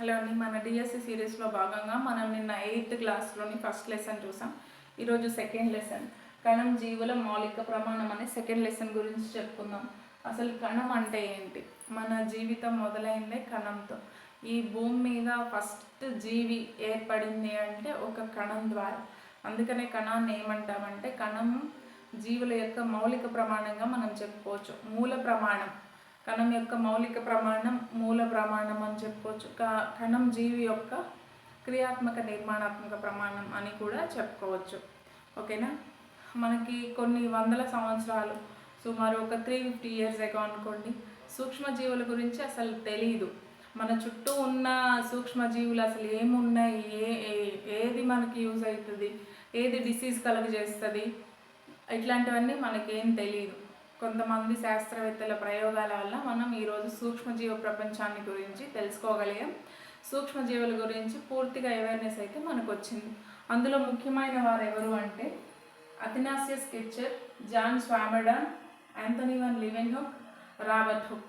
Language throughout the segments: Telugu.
హలో అండి మన డిఎస్సి సిరీస్లో భాగంగా మనం నిన్న ఎయిత్ క్లాస్లోని ఫస్ట్ లెసన్ చూసాం. ఈరోజు సెకండ్ లెసన్ కణం జీవుల మౌలిక ప్రమాణం అనే సెకండ్ లెసన్ గురించి చెప్పుకుందాం. అసలు కణం అంటే ఏంటి? మన జీవితం మొదలైందే కణంతో. ఈ భూమి మీద ఫస్ట్ జీవి ఏర్పడింది అంటే ఒక కణం ద్వారా. అందుకనే కణాన్ని ఏమంటామంటే కణం జీవుల యొక్క మౌలిక ప్రమాణంగా మనం చెప్పుకోవచ్చు. మూల ప్రమాణం. కణం యొక్క మౌలిక ప్రమాణం మూల ప్రమాణం అని చెప్పుకోవచ్చు క- కణం జీవి యొక్క క్రియాత్మక నిర్మాణాత్మక ప్రమాణం అని కూడా చెప్పుకోవచ్చు. ఓకేనా? మనకి కొన్ని వందల సంవత్సరాలు సుమారు ఒక త్రీ ఫిఫ్టీ ఇయర్స్ ఎగో అనుకోండి. సూక్ష్మజీవుల గురించి అసలు తెలియదు మన చుట్టూ ఉన్న సూక్ష్మజీవులు అసలు ఏమున్నాయి? ఏ ఏ- ఏది మనకి యూజ్ అవుతుంది? ఏది డిసీజ్ కలుగజేస్తుంది? ఇట్లాంటివన్నీ మనకేం తెలియదు కొంతమంది శాస్త్రవేత్తల ప్రయోగాల వల్ల మనం ఈరోజు సూక్ష్మజీవ ప్రపంచాన్ని గురించి తెలుసుకోగలిగాం. సూక్ష్మజీవుల గురించి పూర్తిగా అవేర్నెస్ అయితే మనకు వచ్చింది అందులో ముఖ్యమైన వారు ఎవరు అంటే Athanasius Kircher John Swammerdam Antony van Leeuwenhoek Robert Hooke.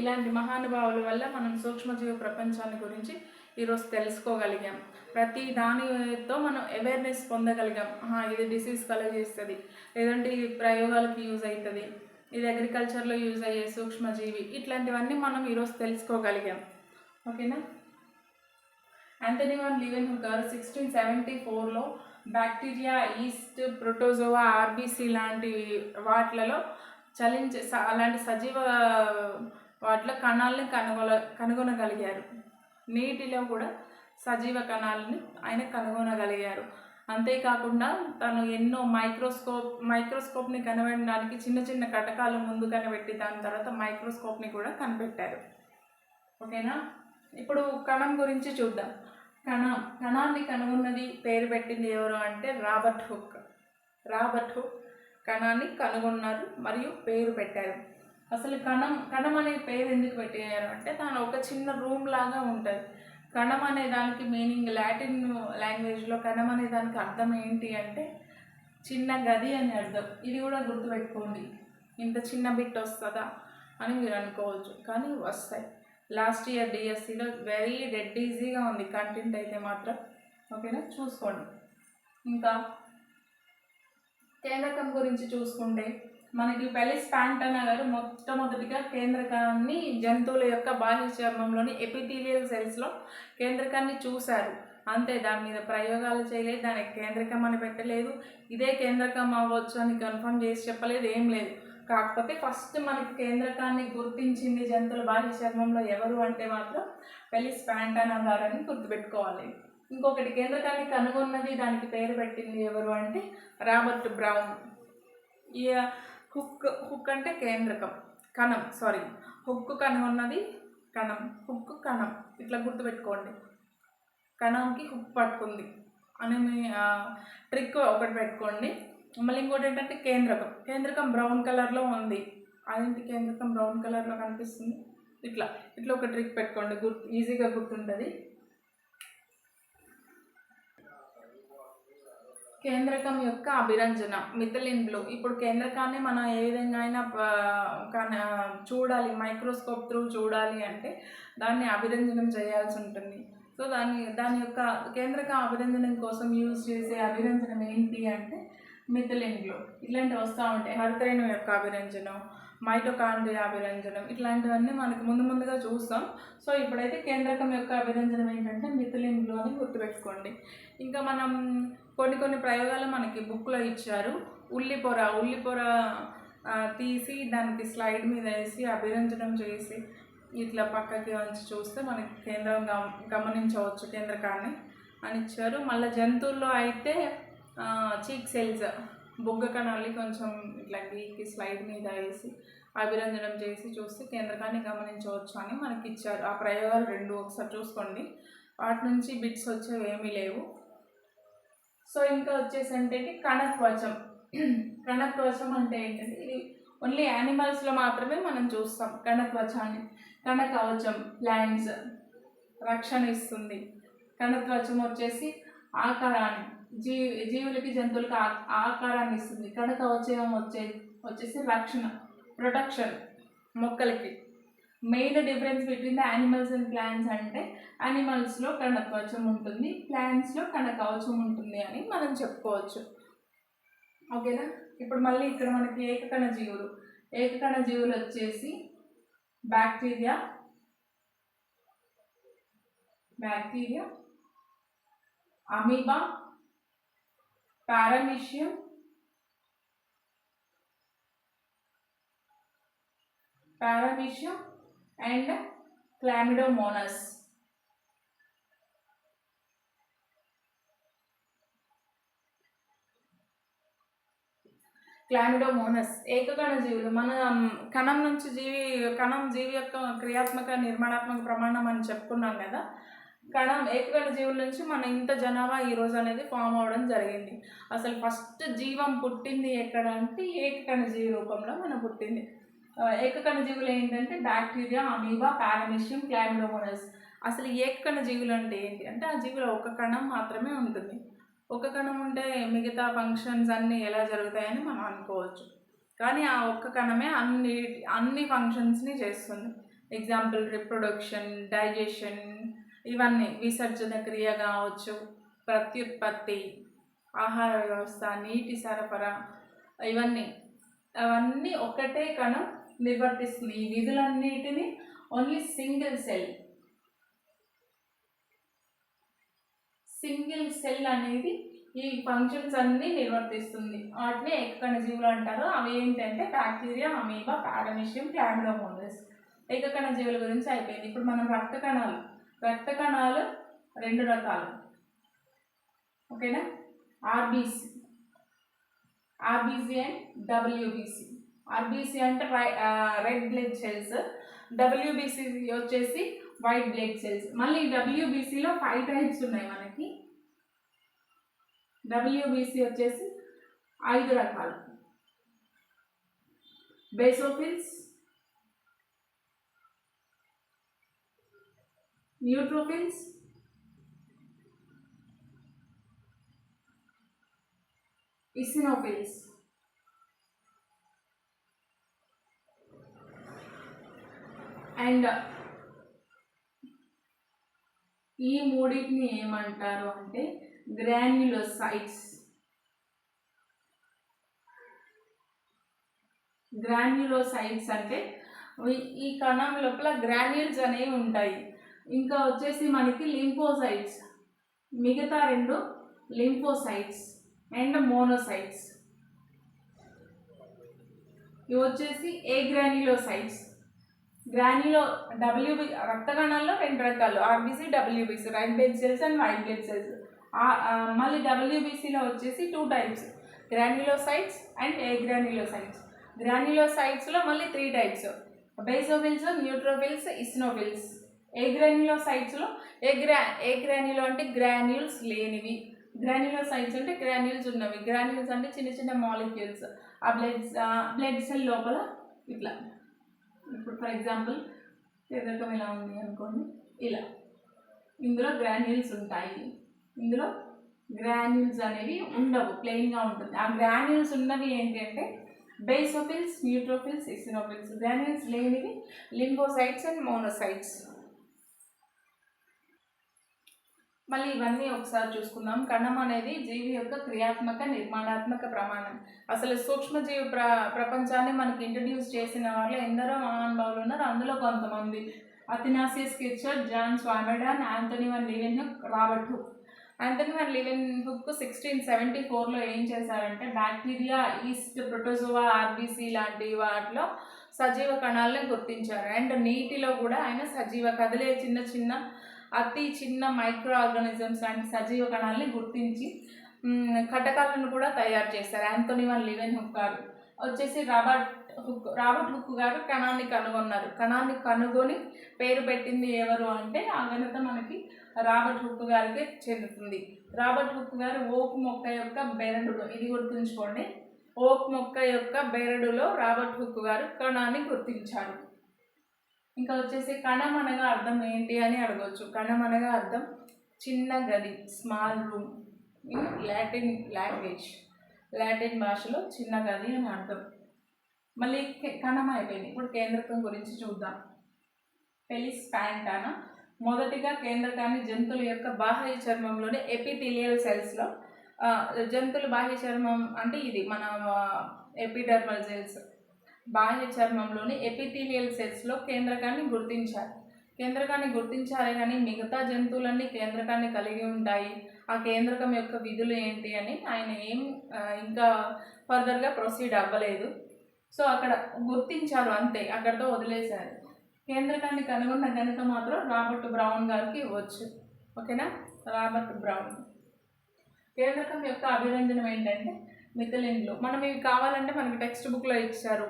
ఇలాంటి మహానుభావుల వల్ల మనం సూక్ష్మజీవ ప్రపంచాన్ని గురించి ఈరోజు తెలుసుకోగలిగాం. ప్రతి దానితో మనం అవేర్నెస్ పొందగలిగాం. ఇది డిసీజ్ కలగజేస్తుంది. లేదంటే ఇది ప్రయోగాలకు యూజ్ అవుతుంది. ఇది అగ్రికల్చర్లో యూజ్ అయ్యే సూక్ష్మజీవి. ఇట్లాంటివన్నీ మనం ఈరోజు తెలుసుకోగలిగాం. ఓకేనా? యాంటనీ వన్ లివెన్ గారు సిక్స్టీన్ సెవెంటీ ఫోర్లో బ్యాక్టీరియా ఈస్ట్ ప్రోటోజోవా ఆర్బీసీ లాంటి వాటిలలో చలించే స- అలాంటి సజీవ వాటిలో కణాలని కనుగొల కనుగొనగలిగారు. నీటిలో కూడా సజీవ కణాలని ఆయన కనుగొనగలిగారు. అంతేకాకుండా తను ఎన్నో మైక్రోస్కోప్ మైక్రోస్కోప్ని కనిపెట్టడానికి చిన్న చిన్న కటకాలు ముందు కనిపెట్టి దాని తర్వాత మైక్రోస్కోప్ని కూడా కనిపెట్టారు. ఓకేనా? ఇప్పుడు కణం గురించి చూద్దాం. కణం కణాన్ని కనుగొన్నది పేరు పెట్టింది ఎవరు అంటే రాబర్ట్ హుక్. రాబర్ట్ హుక్ కణాన్ని కనుగొన్నారు మరియు పేరు పెట్టారు. అసలు కణం కణం అనే పేరు ఎందుకు పెట్టారు అంటే తను ఒక చిన్న రూమ్ లాగా ఉంటుంది. కణం అనే దానికి మీనింగ్ లాటిన్ లాంగ్వేజ్లో కణం అనే దానికి అర్థం ఏంటి అంటే చిన్న గది అని అర్థం. ఇది కూడా గుర్తుపెట్టుకోండి. ఇంత చిన్న బిట్ వస్తుందా అని మీరు అనుకోవచ్చు. కానీ వస్తాయి. లాస్ట్ ఇయర్ డిఎస్సిలో వెరీ డెడ్ ఈజీగా ఉంది కంటెంట్ అయితే మాత్రం. ఓకేనా? చూసుకోండి. ఇంకా కేంద్రకం గురించి చూసుకుంటే మనకి పెలిస్ ప్యాంటనా గారు మొట్టమొదటిగా కేంద్రకాన్ని జంతువుల యొక్క బాహ్య చర్మంలోని ఎపిథీలియల్ సెల్స్లో కేంద్రకాన్ని చూశారు. అంతే దాని మీద ప్రయోగాలు చేయలేదు దానికి కేంద్రకం అని పెట్టలేదు ఇదే కేంద్రకం అవ్వచ్చు అని కన్ఫర్మ్ చేసి చెప్పలేదు ఏం లేదు. కాకపోతే ఫస్ట్ మనకి కేంద్రకాన్ని గుర్తించింది జంతువుల బాహ్య చర్మంలో ఎవరు అంటే మాత్రం పెలిస్ ప్యాంటానా గారని గుర్తుపెట్టుకోవాలి. ఇంకొకటి కేంద్రకాన్ని కనుగొన్నది దానికి పేరు పెట్టింది ఎవరు అంటే రాబర్ట్ బ్రౌన్. ఈ హుక్ హుక్ అంటే కేంద్రకం. కణం సారీ హుక్ కణం ఉన్నది కణం. హుక్ కణం. ఇట్లా గుర్తుపెట్టుకోండి. కణంకి హుక్ పట్టుకుంది. అని మీ ట్రిక్ ఒకటి పెట్టుకోండి. మళ్ళీ ఇంకోటి ఏంటంటే కేంద్రకం. కేంద్రకం బ్రౌన్ కలర్లో ఉంది. అదేంటి కేంద్రకం బ్రౌన్ కలర్లో కనిపిస్తుంది? ఇట్లా. ఇట్లా ఒక ట్రిక్ పెట్టుకోండి. గుర్తు ఈజీగా గుర్తుంటుంది. కేంద్రకం యొక్క అభిరంజన మిథలిన్ బ్లూ ఇప్పుడు కేంద్రకాన్ని మనం ఏ విధంగా అయినా కన- చూడాలి మైక్రోస్కోప్ త్రూ చూడాలి అంటే దాన్ని అభిరంజనం చేయాల్సి ఉంటుంది. సో దాని దాని యొక్క కేంద్రక అభిరంజనం కోసం యూజ్ చేసే అభిరంజనం ఏంటి అంటే మిథలిన్ ఇట్లాంటివి వస్తూ ఉంటాయి. హరితరేణు యొక్క అభిరంజనం మైటోకాండ్రియా అభిరంజనం ఇట్లాంటివన్నీ మనకి ముందు ముందుగా చూస్తాం. సో ఇప్పుడైతే కేంద్రకం యొక్క అభిరంజనం ఏంటంటే మిథిలిన్ అని గుర్తుపెట్టుకోండి. ఇంకా మనం కొన్ని కొన్ని ప్రయోగాలు మనకి బుక్లో ఇచ్చారు. ఉల్లిపొర ఉల్లిపొర తీసి దానికి స్లైడ్ మీద వేసి అభిరంజనం చేసి ఇట్లా పక్కకి వంచి చూస్తే మనకి కేంద్రం గమ గమనించవచ్చు కేంద్రకాన్ని అని ఇచ్చారు. మళ్ళీ జంతువుల్లో అయితే చీక్ సెల్స్ బొగ్గ కణాలని కొంచెం ఇట్లా గీకి స్లైడ్ మీద వేసి అభిరంజనం చేసి చూస్తే కేంద్రకాన్ని గమనించవచ్చు అని మనకి ఇచ్చారు. ఆ ప్రయోగాలు రెండు ఒకసారి చూసుకోండి. వాటి నుంచి బిట్స్ వచ్చేవి ఏమీ లేవు. సో ఇంకా వచ్చేసి అంటే కణత్వచం. కణత్వచం అంటే ఏంటంటే ఇది ఓన్లీ యానిమల్స్లో మాత్రమే మనం చూస్తాం. కణత్వచాన్ని కణకవచం ప్లాంట్స్ రక్షణ ఇస్తుంది. కణత్వచం వచ్చేసి ఆకారాన్ని జీవి జీవులకి జంతువులకి ఆకారాన్ని ఇస్తుంది. కణకవచం వచ్చే వచ్చేసి రక్షణ ప్రొటెక్షన్ మొక్కలకి. Main difference between the animals and plants అంటే యానిమల్స్లో కణకవచం ఉంటుంది ప్లాంట్స్లో కణకవచం ఉంటుంది అని మనం చెప్పుకోవచ్చు. ఓకేనా? ఇప్పుడు మళ్ళీ ఇక్కడ మనకి ఏకకణ జీవులు. ఏకకణ జీవులు వచ్చేసి bacteria bacteria amoeba paramecium paramecium and chlamydomonas. Chlamydomonas ఏకకణ జీవులు. మన కణం నుంచి జీవి కణం జీవి యొక్క క్రియాత్మక నిర్మాణాత్మక ప్రమాణం అని చెప్పుకున్నాం కదా. కణం ఏకగణ జీవుల నుంచి మన ఇంత జనాభా ఈ రోజు అనేది ఫామ్ అవ్వడం జరిగింది. అసలు ఫస్ట్ జీవం పుట్టింది ఎక్కడ అంటే ఏకకణ జీవి రూపంలో మనం పుట్టింది. ఏకకణ జీవులు ఏంటంటే బ్యాక్టీరియా అమీబా పారామిషియం క్లామిడోమోనస్ అసలు ఏకకణ జీవులు అంటే ఏంటి? అంటే ఆ జీవుల ఒక కణం మాత్రమే ఉంటుంది. ఒక కణం ఉంటే మిగతా ఫంక్షన్స్ అన్నీ ఎలా జరుగుతాయని మనం అనుకోవచ్చు. కానీ ఆ ఒక్క కణమే అన్ని అన్ని ఫంక్షన్స్ని చేస్తుంది. ఎగ్జాంపుల్ రిప్రొడక్షన్ డైజెషన్ ఇవన్నీ విసర్జన క్రియ కావచ్చు ప్రత్యుత్పత్తి ఆహార వ్యవస్థ నీటి సరఫరా ఇవన్నీ. అవన్నీ ఒకటే కణం నిర్వర్తిస్తుంది. ఈ విధులన్నిటిని only single cell single cell అనేది ఈ ఫంక్షన్స్ అన్నీ నిర్వర్తిస్తుంది. వాటిని ఏకకణ జీవులు అంటారు అవి ఏంటంటే బ్యాక్టీరియా అమీబా పారమిషియం క్లామిడోమోనస్ ఏకకణ జీవుల గురించి అయిపోయింది. ఇప్పుడు మనం రక్త కణాలు రక్త కణాలు రెండు రకాలు. ఓకేనా? RBC. RBC and WBC. RBC అంటే రెడ్ బ్లడ్ సెల్స్ డబ్ల్యూబీసీ వచ్చేసి వైట్ బ్లడ్ సెల్స్ మళ్ళీ డబ్ల్యూబీసీలో ఫైవ్ టైప్స్ ఉన్నాయి మనకి. డబ్ల్యూబీసీ వచ్చేసి ఐదు రకాలు. బేసోఫిల్స్ న్యూట్రోఫిల్స్ ఇసినోఫిల్స్ అండ్ ఈ మూడింటిని ఏమంటారు అంటే గ్రాన్యులోసైట్స్. గ్రాన్యులోసైట్స్ అంటే ఈ- ఈ కణం లోపల గ్రాన్యూల్స్ అనేవి ఉంటాయి. ఇంకా వచ్చేసి మనకి లింఫోసైట్స్. మిగతా రెండు లింఫోసైట్స్ అండ్ మోనోసైట్స్. ఇవి వచ్చేసి ఏ గ్రాన్యులోసైట్స్? గ్రాన్యులో డబ్ల్యూబి రక్త కణాల్లో రెండు రకాలు RBC WBC red blood cells and white blood cells మళ్ళీ డబ్ల్యూబీసీలో వచ్చేసి two types granulocytes and agranulocytes. గ్రాన్యులోసైట్స్లో మళ్ళీ three types basophils neutrophils eosinophils ఏ గ్రాన్యులోసైట్స్లో ఏ గ్రా ఏ గ్రాన్యులో అంటే గ్రాన్యూల్స్ లేనివి. గ్రాన్యులోసైట్స్ అంటే గ్రాన్యూల్స్ ఉన్నవి. గ్రాన్యూల్స్ అంటే చిన్న చిన్న మాలిక్యూల్స్. ఆ బ్లడ్ బ్లడ్ సెల్ లోపల ఇట్లా. ఇప్పుడు ఫర్ ఎగ్జాంపుల్ ఎదకం ఇలా ఉంది అనుకోండి. ఇలా. ఇందులో గ్రాన్యూల్స్ ఉంటాయి. ఇందులో గ్రాన్యూల్స్ అనేవి ఉండవు. ప్లెయిన్గా ఉంటుంది. ఆ గ్రాన్యూల్స్ ఉన్నవి ఏంటి అంటే బేసోఫిల్స్ న్యూట్రోఫిల్స్ ఇసినోఫిల్స్ గ్రాన్యూల్స్ లేనివి లింబోసైట్స్ అండ్ మోనోసైట్స్ మళ్ళీ ఇవన్నీ ఒకసారి చూసుకుందాం. కణం అనేది జీవి యొక్క క్రియాత్మక నిర్మాణాత్మక ప్రమాణం. అసలు సూక్ష్మజీవి ప్ర ప్రపంచాన్ని మనకి ఇంట్రడ్యూస్ చేసిన వాళ్ళు ఎందరో మహానుభావులు ఉన్నారు. అందులో కొంతమంది Athanasius Kircher John Swammerdam Antony van Leeuwenhoek Robert Hooke. Antony van Leeuwenhoek sixteen seventy ఫోర్లో ఏం చేశారంటే బ్యాక్టీరియా ఈస్ట్ ప్రొటోజోవా ఆర్బీసీ లాంటి వాటిలో సజీవ కణాలని గుర్తించారు. అండ్ నీటిలో కూడా ఆయన సజీవ కదిలే చిన్న చిన్న అతి చిన్న మైక్రో ఆర్గానిజమ్స్ లాంటి సజీవ కణాలని గుర్తించి కటకాలను కూడా తయారు చేశారు. యాంథోనీ వన్ లివెన్ హుక్ గారు. వచ్చేసి రాబర్ట్ హుక్ రాబర్ట్ హుక్ గారు కణాన్ని కనుగొన్నారు. కణాన్ని కనుగొని పేరు పెట్టింది ఎవరు అంటే ఆ ఘనత మనకి రాబర్ట్ హుక్ గారికి చెందుతుంది. రాబర్ట్ హుక్ గారు ఓక్ మొక్క యొక్క బెరడులో ఇది గుర్తుంచుకోండి. ఓక్ మొక్క యొక్క బెరడులో రాబర్ట్ హుక్ గారు కణాన్ని గుర్తించారు. ఇంకా వచ్చేసి కణం అనగా అర్థం ఏంటి అని అడగవచ్చు కణం అనగా అర్థం చిన్న గది small room in Latin language Latin భాషలో చిన్న గది అని అర్థం. మళ్ళీ కణం అయిపోయింది. ఇప్పుడు కేంద్రకం గురించి చూద్దాం. పెలిస్ ప్యాంటానా? మొదటిగా కేంద్రకాన్ని జంతువుల యొక్క బాహ్య చర్మంలోని ఎపిథీలియల్ సెల్స్లో జంతువుల బాహ్య చర్మం అంటే ఇది మన ఎపిడర్మల్ సెల్స్ బాహ్య చర్మంలోని ఎపిథీలియల్ సెల్స్లో కేంద్రకాన్ని గుర్తించారు కేంద్రకాన్ని గుర్తించారే కానీ మిగతా జంతువులన్నీ కేంద్రకాన్ని కలిగి ఉంటాయి. ఆ కేంద్రకం యొక్క విధులు ఏంటి అని ఆయన ఏం ఇంకా ఫర్దర్గా ప్రొసీడ్ అవ్వలేదు. సో అక్కడ గుర్తించారు అంతే అక్కడితో వదిలేశారు. కేంద్రకాన్ని కనుగొన్న కనుక మాత్రం రాబర్ట్ బ్రౌన్ గారికి ఇవ్వచ్చు ఓకేనా? Robert Brown. కేంద్రకం యొక్క అభిరంజనం ఏంటంటే మిథలిన్లు. మనం ఇవి కావాలంటే మనకి టెక్స్ట్ బుక్లో ఇచ్చారు.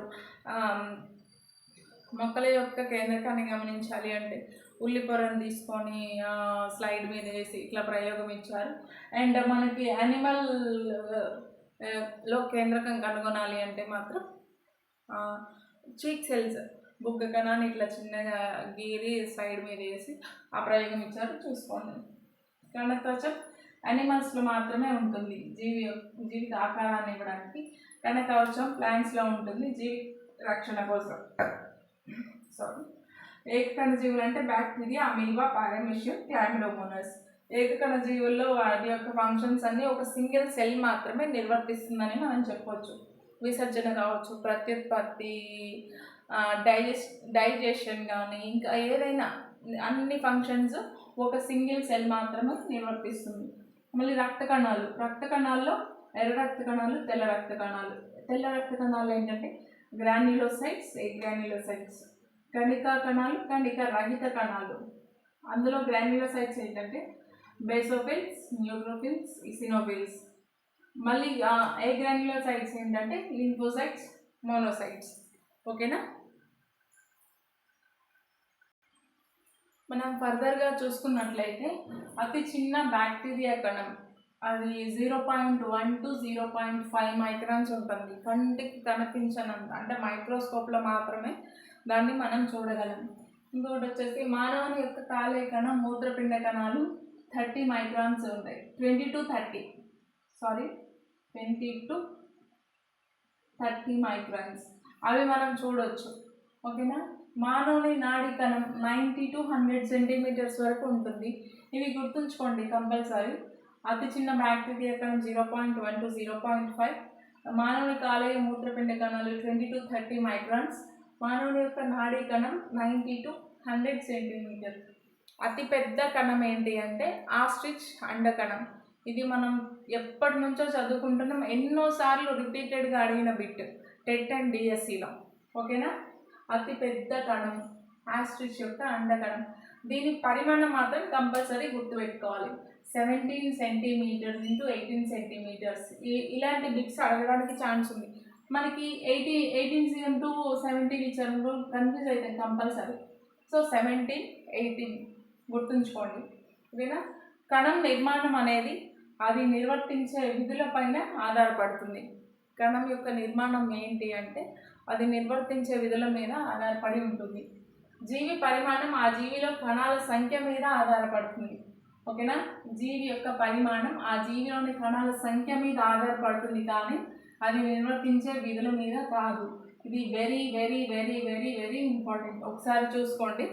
మొక్కల యొక్క కేంద్రకాన్ని గమనించాలి అంటే ఉల్లి పొరను తీసుకొని స్లైడ్ మీద వేసి ఇట్లా ప్రయోగం ఇచ్చారు. అండ్ మనకి యానిమల్లో కేంద్రకం కనుగొనాలి అంటే మాత్రం చీక్ సెల్స్ బుగ్గ కణాన్ని ఇట్లా చిన్నగా గీరి సైడ్ మీద వేసి ఆ ప్రయోగం ఇచ్చారు. చూసుకోండి. కణకవచం అనిమల్స్లో మాత్రమే ఉంటుంది. జీవి యొక్క- జీవిత ఆకారాన్ని ఇవ్వడానికి కణకవచం ప్లాంట్స్లో ఉంటుంది జీవి రక్షణ కోసం. సారీ ఏకకణ జీవులు అంటే బ్యాక్టీరియా అమీబా పారామిషియం క్లామిడోమోనస్ ఏకకణ జీవుల్లో వాటి యొక్క ఫంక్షన్స్ అన్ని ఒక సింగిల్ సెల్ మాత్రమే నిర్వర్తిస్తుందని మనం చెప్పవచ్చు విసర్జన కావచ్చు ప్రత్యుత్పత్తి డైజెస్ట్ డైజెషన్ కానీ ఇంకా ఏదైనా అన్ని ఫంక్షన్స్ ఒక సింగిల్ సెల్ మాత్రమే నిర్వర్తిస్తుంది. మళ్ళీ రక్త కణాలు. రక్త కణాల్లో ఎర్ర రక్త కణాలు తెల్ల రక్త కణాలు. తెల్ల రక్త కణాలు ఏంటంటే గ్రాన్యులోసైట్స్ ఏ గ్రాన్యులోసైట్స్? కణికా కణాలు కణిక రహిత కణాలు. అందులో గ్రాన్యులోసైట్స్ ఏంటంటే బేసోఫిల్స్ న్యూట్రోఫిల్స్ ఇసినోఫిల్స్. మళ్ళీ ఏ గ్రాన్యులోసైట్స్ ఏంటంటే లింఫోసైట్స్ మోనోసైట్స్. ఓకేనా? మనం ఫర్దర్గా చూసుకున్నట్లయితే అతి చిన్న బ్యాక్టీరియా కణం. అది zero point one two zero point five microns ఉంటుంది. కంటికి కనిపించనంత అంటే మైక్రోస్కోప్లో మాత్రమే దాన్ని మనం చూడగలం. ఇంకొకటి వచ్చేసి మానవుని యొక్క కాలే కణం మూత్రపిండ కణాలు థర్టీ మైక్రాన్స్ ఉంటాయి. Twenty to thirty sorry twenty to thirty microns అవి మనం చూడవచ్చు ఓకేనా? మానవుని నాడి కణం నైంటీ టు హండ్రెడ్ సెంటీమీటర్స్ వరకు ఉంటుంది. ఇవి గుర్తుంచుకోండి కంపల్సరీ. అతి చిన్న బ్యాక్టీరియా కణం zero point one two zero point five. మానవుని కాలేయ మూత్రపిండ కణాలు ట్వంటీ టు థర్టీ మైక్రాన్స్. మానవుని యొక్క నాడీ కణం నైంటీ టు హండ్రెడ్ సెంటీమీటర్. అతి పెద్ద కణం ఏంటి అంటే ఆస్ట్రిచ్ అండకణం ఇది మనం ఎప్పటి నుంచో చదువుకుంటున్నాం. ఎన్నోసార్లు రిపీటెడ్గా అడిగిన బిట్ టెట్ అండ్ డిఎస్సిలో ఓకేనా? అతి పెద్ద కణం. ఆస్ట్రిచ్ యొక్క అండకణం దీని పరిమాణం మాత్రం కంపల్సరీ గుర్తుపెట్టుకోవాలి. Seventeen centimetres into eighteen centimetres. ఇలాంటి బిట్స్ అడగడానికి ఛాన్స్ ఉంది. మనకి ఎయిటీ ఎయిటీన్ ఇంటూ సెవెంటీన్ ఇచ్చారు కన్ఫ్యూజ్ అవుతాయి కంపల్సరీ. సో సెవెంటీన్ ఎయిటీన్ గుర్తుంచుకోండి. ఓకేనా? కణం నిర్మాణం అనేది అది నిర్వర్తించే విధులపైన ఆధారపడుతుంది. కణం యొక్క నిర్మాణం ఏంటి అంటే అది నిర్వర్తించే విధుల మీద ఆధారపడి ఉంటుంది. జీవి పరిమాణం ఆ జీవిలో కణాల సంఖ్య మీద ఆధారపడుతుంది. ఓకేనా? జీవి యొక్క పరిమాణం ఆ జీవిలోని కణాల సంఖ్య మీద ఆధారపడుతుంది కానీ అది నిర్వర్తించే విధుల మీద కాదు. ఇది very very very very very important. ఒకసారి చూసుకోండి.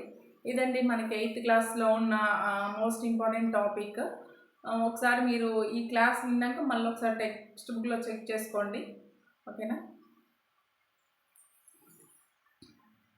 ఇదండి మనకి ఎయిత్ క్లాస్లో ఉన్న మోస్ట్ ఇంపార్టెంట్ టాపిక్. ఒకసారి మీరు ఈ క్లాస్ విన్నాక మళ్ళీ ఒకసారి టెక్స్ట్ బుక్లో చెక్ చేసుకోండి. ఓకేనా?